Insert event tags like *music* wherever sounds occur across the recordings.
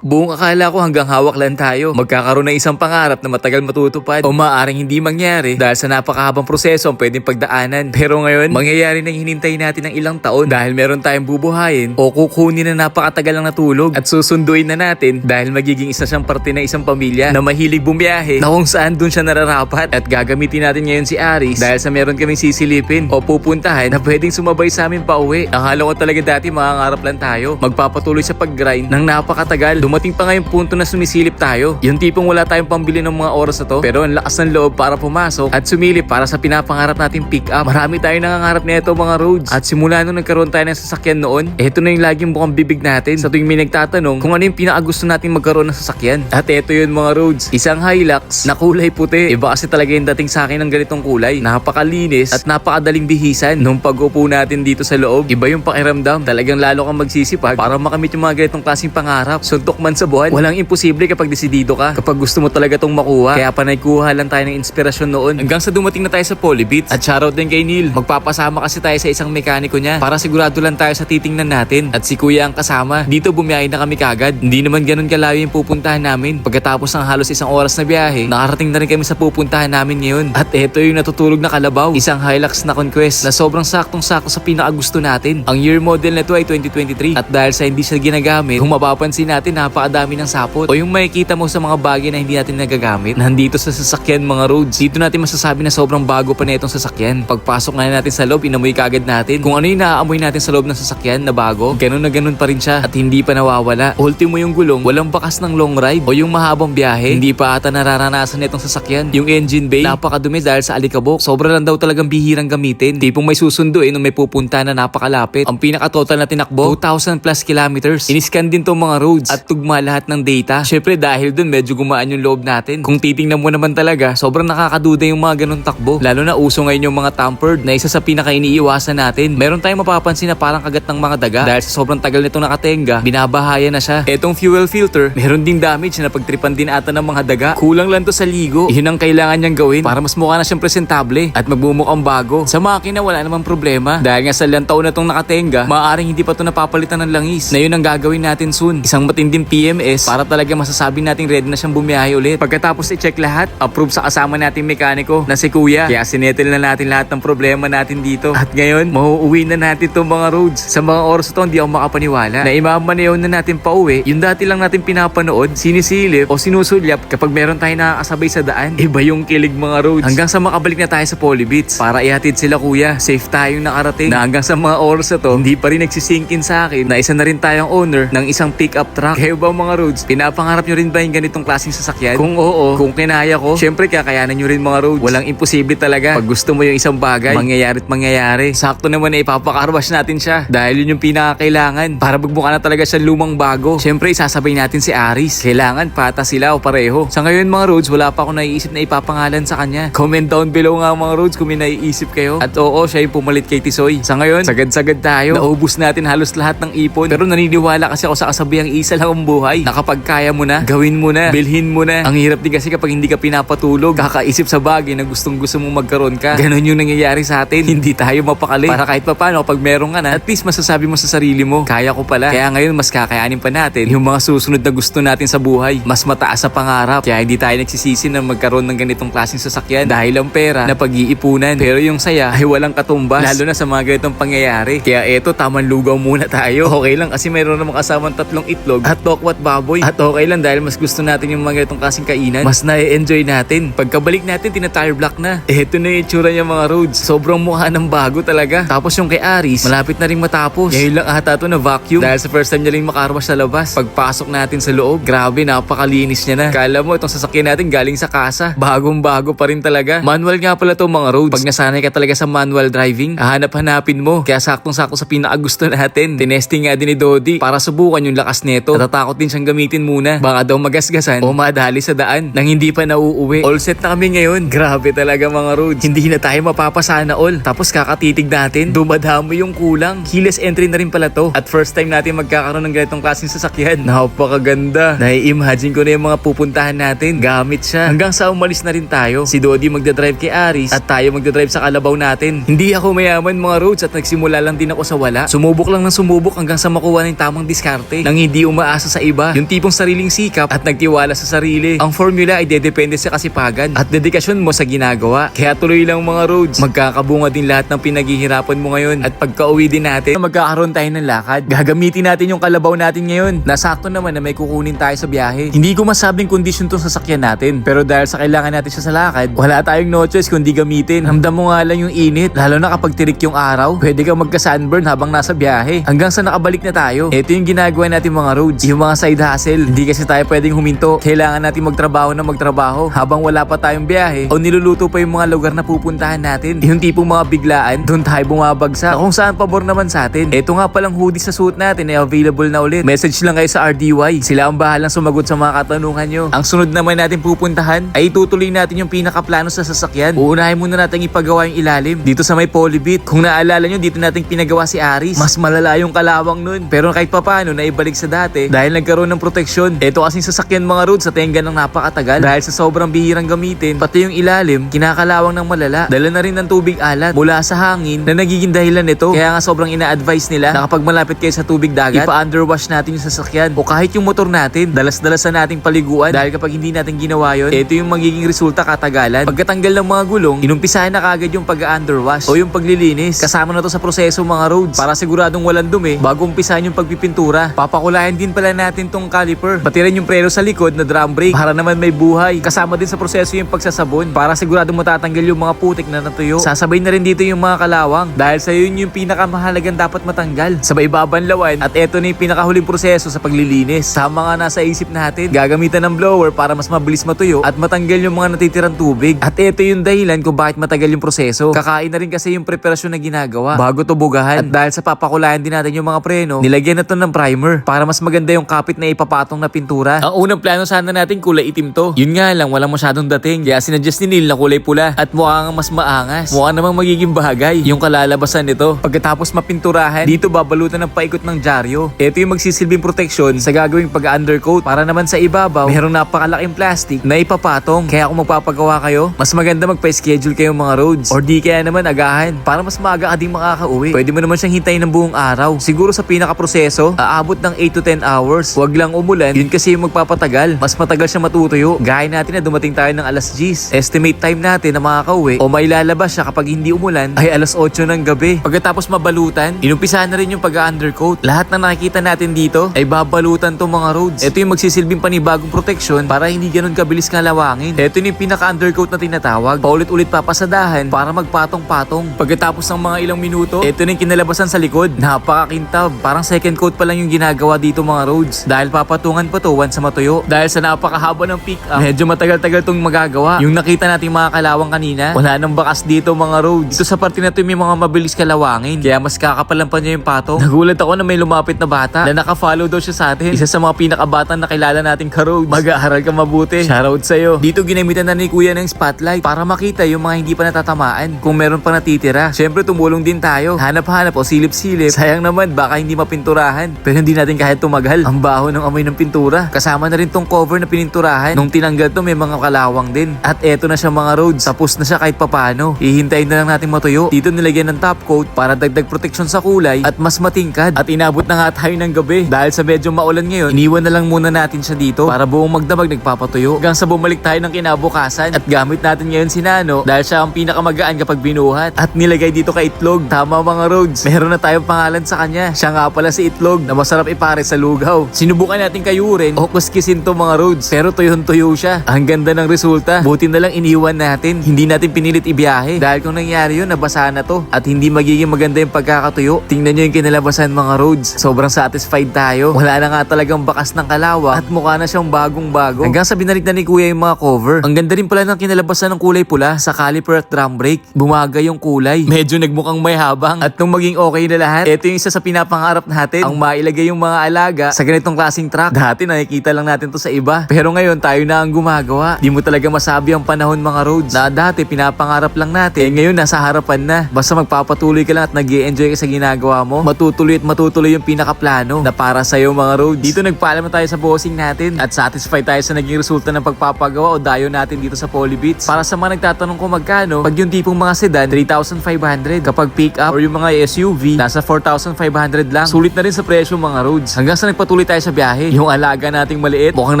Buong akala ko hanggang hawak lang tayo. Magkakaroon ng isang pangarap na matagal matutupad o maaaring hindi mangyari dahil sa napakahabang proseso ang pwedeng pagdaanan. Pero ngayon, mangyayari na hinintay natin ng ilang taon dahil meron tayong bubuhayin o kukunin na napakatagal ng natulog at susunduin na natin dahil magiging isa siyang parte ng isang pamilya na mahilig bumiyahe na kung saan dun siya nararapat at gagamitin natin ngayon si Aris dahil sa meron kaming sisilipin o pupuntahan na pwedeng sumabay sa amin pa uwi. Akala ko talaga dati makangarap lang tayo. Magpapatuloy sa pag-grind ng napakatagal. Dumating pa ngayong punto na sumisilip tayo. Yung tipong wala tayong pambili ng mga oras na to pero ang lakas ng loob para pumasok at sumilip para sa pinapangarap nating pick up. Marami tayong nangangarap nito mga roads. At simula nung nagkaroon tayo ng sasakyan noon, eto na yung laging bukang bibig natin sa tuwing may nagtatanong kung ano yung pinakagusto nating magkaroon ng sasakyan. At eto yun mga roads, isang Hilux na kulay puti. Iba kasi talaga yung dating sa akin ng ganitong kulay. Napakalinis at napakadaling bihisan nung pag-upo natin dito sa loob. Iba yung pakiramdam. Talagang lalo kang magsisipag para makamit yung mga ganitong klaseng pangarap. Suntok man sa buwan, walang imposible kapag desidido ka. Kapag gusto mo talaga tong makuha. Kaya panay kuha lang tayo ng inspirasyon noon. Hanggang sa dumating na tayo sa Polybeats. At shoutout din kay Neil. Magpapasama kasi tayo sa isang mekaniko niya para sigurado lang tayo sa titingnan natin. At si kuya ang kasama. Dito bumiyahe na kami kagad. Hindi naman ganun kalayo yung pupuntahan namin. Pagkatapos ng halos isang oras na biyahe, nakarating na rin kami sa pupuntahan namin ngayon. At eto yung natutulog na kalabaw. Isang Hilux na Conquest na sobrang saktong-sakto sa pinakagusto natin. Ang year model na to ay 2023. At dahil sa hindi siya ginagamit, kung mapapansin natin napakadami ng sapot. O yung makikita mo sa mga bagay na hindi natin nagagamit, nandito sa sasakyan mga roads. Dito natin masasabi na sobrang bago pa na itong sasakyan. Pagpasok nga natin sa loob, inamoy kagad natin. Kung ano yung naaamoy natin sa loob ng sasakyan na bago, ganun na ganun pa rin siya at hindi pa nawawala. Ultimo yung gulong, walang bakas ng long ride o yung mahabang biyahe, hindi pa ata nararanasan nitong sasakyan. Yung engine bay, napakadumi dahil sa alikabok. Sobra lang daw talagang bihirang gamitin. Tipong may susunduin o may pupunta na napakalapit. Ang pinaka-total na tinakbo, 2,000 plus kilometers. Iniscan din tong mga roads at tugma lahat ng data. Syempre dahil dun medyo gumaan yung loob natin. Kung titingnan mo naman talaga, sobrang nakakaduda yung mga ganun takbo. Lalo na uso ngayon yung mga tampered na isa sa pinaka-iniiwasan natin. Meron tayong mapapansin na parang kagat ng mga daga dahil sa sobrang tagal nitong nakatenga, binabahaya na siya. Etong fuel filter, meron ding damage na pagtripan din ata ng mga daga. Kulang lang to sa ligo. Yun ang kailangan niyang gawin para mas mukha na siyang presentable at magbumukhang bago. Sa makina wala namang problema dahil nga sa ilang taon na tong nakatenga, maaaring hindi pa to napapalitan ng langis. Na yun ang gagawin natin soon. Isang matinding PMS para talaga masasabi nating ready na siyang bumiyahe ulit. Pagkatapos i-check lahat, approve sa kasama nating mekaniko na si Kuya. Kaya sinetel na natin lahat ng problema natin dito. At ngayon, mauuwi na natin tong mga roads. Sa mga oras na to, hindi ako makapaniwala na imamanayaw na natin pa uwi. Yung dati lang natin pinapanood, sinisilip o sinusulyap kapag meron tayo nakakasabay sa daan. Iba yung kilig mga roads. Hanggang sa makabalik na tayo sa Polybeats para ihatid sila kuya. Safe tayong nakarating. Na hanggang sa mga oras na hindi pa rin nagsisinkin sa akin na isa na rin tayong owner ng isang pickup truck. Kayo ba mga roads, pinapangarap nyo rin ba yung ganitong klaseng sasakyan? Kung oo, kung kinaya ko, syempre kakayanan nyo rin mga roads. Walang imposible talaga. Pag gusto mo yung isang bagay, mangyayari at mangyayari. Sakto naman na ipapakarwash natin siya dahil yun yung pinakakailangan para magmukha na talaga siya lumang bago. Syempre isasabay natin si Aris. Kailangan pata sila o pareho. Sa ngayon mga roads, wala pa ako naiisip na ipapangalan sa kanya. Comment down below nga mga roads kung may naiisip kayo. At oo, siya yung pumalit kay Tisoy. Sa ngayon, sagad-sagad tayo. Naubos natin halos lahat ng ipon. Pero naniniwala kasi ako sa kasabihang isa lang ang buhay. Na kapag kaya mo na, gawin mo na, bilhin mo na. Ang hirap din kasi kapag hindi ka pinapatulog, kakaisip sa bagay na gustong gusto mong magkaroon ka. Ganon yung nangyayari sa atin. *laughs* Hindi tayo mapakali. Para kahit papano, kapag meron ka na, at least masasabi mo sa sarili mo, kaya ko pala. Kaya ngayon, mas kakayanin pa natin yung mga susunod na gusto natin sa buhay. Mas mataas sa pangarap. Kaya hindi tayo nagsisisi na magkaroon ng ganitong klaseng sasakyan dahil ang pera na pag-iipunan. Pero yung saya ay walang katumbas. Lalo na sa mga ganitong pangyayari. Kaya eto, tamang lugaw muna tayo. *laughs* Okay lang kasi mayroon namang kasamang tatlong itlog at tokwat baboy. At okay lang dahil mas gusto natin yung mga ganitong klaseng kainan. Mas na-enjoy natin. Pagkabalik natin, tina-tire block na. Eto na yung itsura niya mga roads. Sobrang mukha ng bago talaga. Tapos yung kay Aris, malapit na rin matapos. Ngayon lang ata to na vacuum. Dahil sa first time niya rin makarwash sa labas. Pagpasok natin sa loob, grabe, napakalinis niya na. Kala mo, itong sasakyan natin galing sa kasa. Bagong bago pa rin talaga. Manual nga pala to mga roads. Pag nasanay ka talaga sa manual driving, hahanap-hanapin mo. Kaya saktong-sakto sa pinakagusto natin. Tinesting nga din ni Dodi para subukan yung lakas nito. Natatakot din siyang gamitin muna. Baka daw magasgasan o madali sa daan nang hindi pa nauuwi. All set na kami ngayon. Grabe talaga mga roads. Hindi na tayo mapapasana all. Tapos kakatitig natin, dumadami yung kulang. Keyless entry na rin pala to. At first time natin magkakaroon ng ganitong klaseng sasakyan. Napakaganda. Nai-imagine ko na yung mga pupuntahan natin. Gamit siya. Hanggang sa umalis na rin tayo. Si Dodi magdadrive kay Aris at tayo magdadrive sa kalabaw natin. Hindi ako mayaman mga roads at nagsimula lang din ako sa wala. Sumubok lang ng sumubok hanggang sa makuha ng tamang diskarte. Nang hindi umaasa sa iba. Yung tipong sariling sikap at nagtiwala sa sarili. Ang formula ay dedepende sa kasipagan at dedikasyon mo sa ginagawa. Kaya tuloy lang mga roads. Magkakabunga din lahat ng pinaghihirapan mo ngayon at pagka uwi din natin, magkakaroon tayo ng lakad. Gagamitin natin yung kalabaw natin ngayon. Nasakto naman na may kukunin tayo sa biyahe. Hindi ko masabing kondisyon tong sasakyan natin. Pero dahil sa kailangan natin siya sa lakad, wala tayong no choice kundi gamitin. Ramdam mo nga lang yung init. Lalo na kapag tirik yung araw, pwede kang magka-sunburn habang nasa biyahe. Hanggang sa nakabalik na tayo. Ito yung ginagawa natin mga roads. Yung mga side hustle. Hindi kasi tayo pwedeng huminto. Kailangan natin magtrabaho na magtrabaho habang wala pa tayong biyahe o niluluto pa yung mga lugar na pupuntahan natin. Yung tipong mga biglaan, doon tayo bumabagsak. Kung saan pabor naman sa atin. Ito nga palang hoodie sa suit natin ay available na ulit. Message lang kayo sa RDY. Sila ang bahalang sumagot sa mga katanungan nyo. Ang sunod naman natin pupuntahan ay itutuloy natin yung pinakaplano sa sasakyan. Uunahin muna natin ipagawa yung ilalim dito sa may polybit. Kung naalala nyo, dito natin pinagawa si Aris. Mas malala yung kalawang nun. Pero kahit papano, naibalik sa dati dahil nagkaroon ng proteksyon. Ito kasing sasakyan mga roads sa tenga ng napakatagal dahil sa sobrang bihirang gamitin, pati yung ilalim, kinakalawang ng malala. Dala na rin ng tubig alat mula sa hangin na nagiging dahilan nito. Kaya nga sobrang ina-advise nila na kapag malapit kayo sa tubig dagat, ipa-underwash natin yung sasakyan o kahit yung motor natin, dalas-dalasan nating paliguan dahil kapag hindi natin ginawa yon, ito yung magiging resulta katagalan. Pagkatanggal ng mga gulong, inumpisahan na kagad yung pag-underwash o yung paglilinis. Kasama na to sa proseso mga roads para siguradong walang dumi bago umpisahan yung pagpipintura. Papakulayan din pala natin tong caliper. Pati rin yung preno sa likod na drum brake para naman may buhay. Kasama din sa proseso yung pagsasabon para siguradong matatanggal yung mga putik na natuyo. Sasabay na rin dito yung mga kalawang dahil sa yun yung pinakamahalagang dapat matanggal. Sabay babanlawan at eto na yung pinakahuling proseso sa paglilinis. Sama nga nasa isip natin, gagamitan ng blower para mas mabilis matuyo at matanggal yung mga natitirang tubig. At eto yung dahilan kung bakit matagal yung proseso. Kakain na rin kasi yung preparasyon na ginagawa bago to bugahan. At dahil sa papakulayan din natin yung mga preno, nilagyan na to ng primer para mas maganda yung kapit na ipapatong na pintura. Ang unang plano sana natin kulay itim to. Yun nga lang, walang masyadong dating. Kaya sinadjust ni Neil na kulay pula at mukha nga mas maangas. Mukha namang magiging bagay yung kalalabasan nito. Pagkatapos mapinturahan, dito babalutan ng paikot ng dyaryo. Ito yung magsisilbing proteksyon sa gagawing pag-undercoat para naman sa ibabaw, mayroong napakalaking plastic na ipapatong. Kaya kung magpapagawa kayo, mas maganda magpa-schedule kayo mga roads. Or di kaya naman agahan para mas maaga ka ding makakauwi. Pwede mo naman siyang hintayin ng buong araw. Siguro sa pinaka-proseso, aabot ng 8 to 10 hours. Huwag lang umulan, yun kasi yung magpapatagal. Mas matagal siya matutuyo. Gaya natin na dumating tayo ng alas 10. Estimate time natin na makakauwi o mailalabas siya kapag hindi umulan ay alas 8 ng gabi. Pagkatapos mabalutan, inumpisahan na rin yung pag-undercoat. Lahat na nakikita natin dito ay babalutan tong mga roads. Ito yung magsisilbing panibagong proteksyon para hindi ganun kabilis kalawangin. Ito yung pinaka-undercoat na tinatawag. Paulit-ulit papasadahan para magpatong-patong. Pagkatapos ng mga ilang minuto, ito yung kinalabasan sa likod. Napakakintab. Parang second coat pa lang yung ginagawa dito mga roads. Dahil papatungan pa to once matuyo. Dahil sa napakahaba ng pick up, medyo matagal-tagal tong magagawa. Yung nakita natin mga kalawang kanina, wala nang bakas dito mga roads. Dito sa parte na to may mga mabilis kalawangin. Kaya mas kakapalan pa niya yung patong. *laughs* Nagulat ako na may lumapit na bata na naka-follow daw siya sa atin. Isa sa mga pinakabatang na kilala nating ka-roads. Mag-aaral ka mabuti. Shoutout sa'yo. Dito ginamitan na ni kuya ng spotlight para makita yung mga hindi pa natatamaan kung meron pa natitira. Siyempre tumulong din tayo. Hanap-hanap o silip-silip. Sayang naman baka hindi mapinturahan. Pero hindi natin kahit tumagal. Ang baho ng amoy ng pintura. Kasama na rin tong cover na pininturahan. Nung tinanggal to may mga kalawang din. At eto na siya mga roads. Tapos na siya kahit papano. Hihintayin na lang natin matuyo. Dito nilagyan ng top coat para dagdag proteksyon sa kulay at mas matingkad. At inabot na nga tayo ng gabi. Dahil sa medyo maulan ngayon, iniwan na lang muna natin siya dito para buong magdamag nagpapatuyo. Hanggang sa bumalik tayo ng kinabukasan at gamit natin ngayon si Nano dahil siya ang pinakamagaan kapag binuhat. At nilagay dito kay Itlog. Tama mga roads. Meron na tayong pangalan sa kanya. Siya nga pala si Itlog na masarap ipare sa lugaw. Sinubukan natin kayurin o kuskisin to mga roads. Pero tuyong-tuyo siya. Ang ganda ng resulta. Buti na lang iniwan natin. Hindi natin pinilit ibiyahe. Dahil kung nangyari yun, nabasa na to. At hindi magiging maganda yung pagkakatuyo. Tingnan nyo yung kinalabasan mga roads. Sobrang satisfied tayo. Wala na nga talagang bakas ng kalawa at mukha na siyang bagong bago. Hanggang sa binalik na ni kuya yung mga cover. Ang ganda rin pala ng kinalabasan ng kulay pula sa caliper at drum brake. Bumaga yung kulay. Medyo nagmukhang may habang. At nung maging okay na lahat, ito yung isa sa pinapangarap natin. Ang mailagay yung mga alaga sa ganitong klaseng truck. Dati nakikita lang natin to sa iba. Pero ngayon tayo na ang gumagawa. Di mo talaga masabi ang panahon mga roads. Na dati pinapangarap lang natin. Eh ngayon nasa harapan na. Basta magpapatuloy ka lang at nag enjoy ka sa ginagawa mo. Matutuloy at matutuloy yung pinakaplano na para sa'yo mga roads. Dito nagpaalam na tayo sa bossing natin at satisfied tayo sa naging resulta ng pagpapagawa o dayo natin dito sa Polybeats. Para sa mga nagtatanong kung magkano, pag yung tipong mga sedan, 3,500. Kapag pick up or yung mga SUV, nasa 4,500 lang. Sulit na rin sa presyo mga roads. Hanggang sa nagpatuloy magpatuloy tayo sa biyahe. Yung alaga nating maliit, mukhang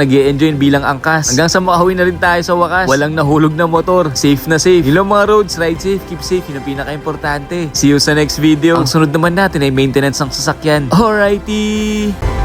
nag enjoy bilang angkas. Hanggang sa makauwi na rin tayo sa wakas. Walang nahulog na motor. Safe na safe. Hello mga roads, ride safe, keep safe. Yun ang pinaka-importante. See you sa next video. Ang sunod naman natin ay maintenance ng sasakyan. Alrighty!